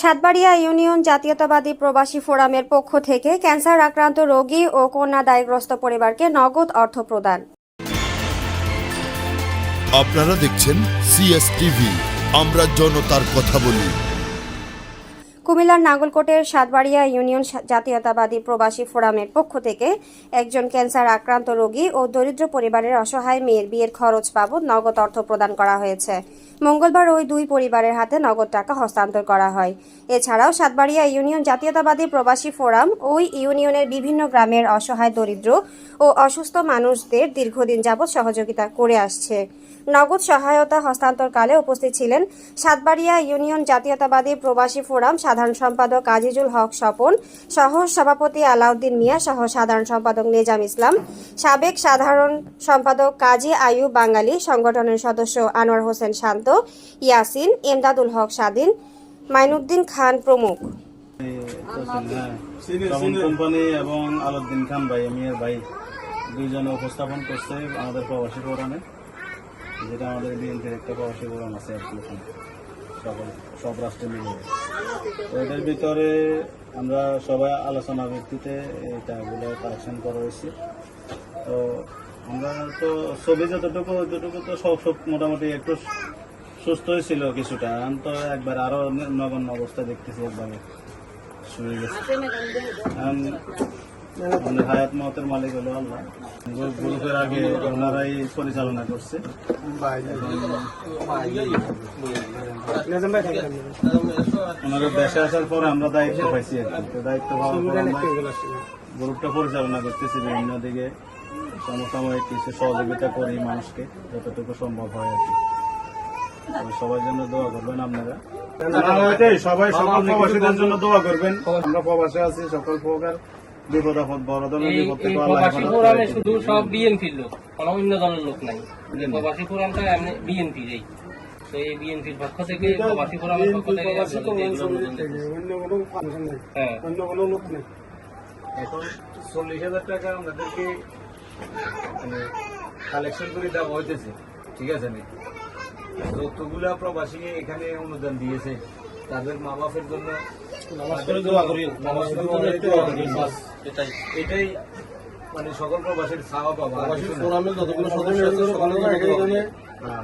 Satbaria union জাতীয়তাবাদী প্রবাসী ফোরামের পক্ষ থেকে ক্যান্সার আক্রান্ত রোগী ও কন্যা দায়গ্রস্ত পরিবারকে নগদ অর্থ প্রদান। আপনারা দেখছেন সিএসটিভি আমরা জনতার কথা বলি। কুমিল্লার নাগলকোটের সাতবাড়িয়া ইউনিয়ন জাতীয়তাবাদী প্রবাসী ফোরামের পক্ষ থেকে একজন ক্যান্সার আক্রান্ত রোগী ও দরিদ্র পরিবারের অসহায় মেয়ের বিয়ের খরচ বাবদ নগদ অর্থ প্রদান করা হয়েছে। মঙ্গলবার ওই দুই পরিবারের হাতে নগদ টাকা হস্তান্তর করা হয়। এছাড়াও সাতবাড়িয়া ইউনিয়ন জাতীয়তাবাদী প্রবাসী ফোরাম, ওই ইউনিয়নের বিভিন্ন গ্রামের অসহায় দরিদ্র ও অসুস্থ মানুষদের দীর্ঘদিন যাবৎ সহযোগিতা করে আসছে। নগদ সহায়তা হস্তান্তরকালে উপস্থিত ছিলেন সাতবাড়িয়া ইউনিয়ন জাতীয়তাবাদী প্রবাসী ফোরাম সাধারণ সম্পাদক আজিজুল হক স্বপন সহ সভাপতি আলাউদ্দিন মিয়া সহ সাধারণ সম্পাদক নিজাম ইসলাম, সাবেক সাধারণ সম্পাদক কাজী আয়ুব বাঙালি সংগঠনের সদস্য আনোয়ার হোসেন শান্ত, ইয়াসিন, এমদাদুল হক স্বাধীন, মাইনুদ্দিন খান প্রমুখ কোম্পানি এবং আলাউদ্দিন খান ভাই এমির ভাই দুইজনে উপস্থাপন করছে আমাদের প্রবাসী ফোরামে, যেটা আমাদের বিএনপির একটা প্রবাসী ফোরাম আছে আর কি। সকল সব রাষ্ট্রে মিলে এদের ভিতরে আমরা সবাই আলোচনা ভিত্তিতে এই টাকাগুলো কালেকশন করা হয়েছে। তো আমরা তো ছবি যতটুকু যতটুকু তো সব সব মোটামুটি একটু সুস্থ হয়েছিল কিছুটা। এখন তো একবার আরও নগণ্য অবস্থা দেখতেছি একবারে। শুয়ে গেছে। আমাদের হায়াত মতের মালিক হলো আল্লাহ। গ্রুপের আগে ওনারাই পরিচালনা করছে। ওনারা দেশে আসার পরে আমরা দায়িত্ব পাইছি আর কি। দায়িত্ব গ্রুপটা পরিচালনা করতেছি বিভিন্ন দিকে। সমসাময়িক কিছু সহযোগিতা করি মানুষকে যতটুকু সম্ভব হয় আর কি। সবার জন্য দোয়া করবেন আপনারা। সবাই সকল প্রবাসীদের জন্য দোয়া করবেন। আমরা প্রবাসে আছি সকল প্রকার বিপদ আপদ বড় ধরনের বিপদ থেকে আল্লাহ প্রবাসী ফোরামে শুধু সব বিএনপির লোক কোনো অন্য দলের লোক নাই। প্রবাসী ফোরামটা এমনি বিএনপির এই। তো এই বিএনপির পক্ষ থেকে প্রবাসী ফোরামের পক্ষ থেকে এগুলো অনুদান দিতেছে। হ্যাঁ। এখন চল্লিশ হাজার টাকা আমাদেরকে মানে কালেকশন করে দেওয়া হইতেছে ঠিক আছে নি? যতগুলা প্রবাসী এখানে অনুদান দিয়েছে তাদের মা বাপের জন্য নামাজ করে দোয়া করি নামাজ করে দোয়া করি, বাস। এটাই এটাই মানে সকল প্রবাসীর চাওয়া পাওয়া আর কিছু যতগুলো সদস্য আছে সকলের জন্য দোয়া করি। হ্যাঁ।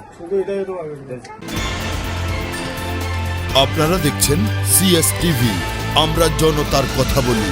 আপনারা দেখছেন সিএস টিভি আমরা জনতার কথা বলি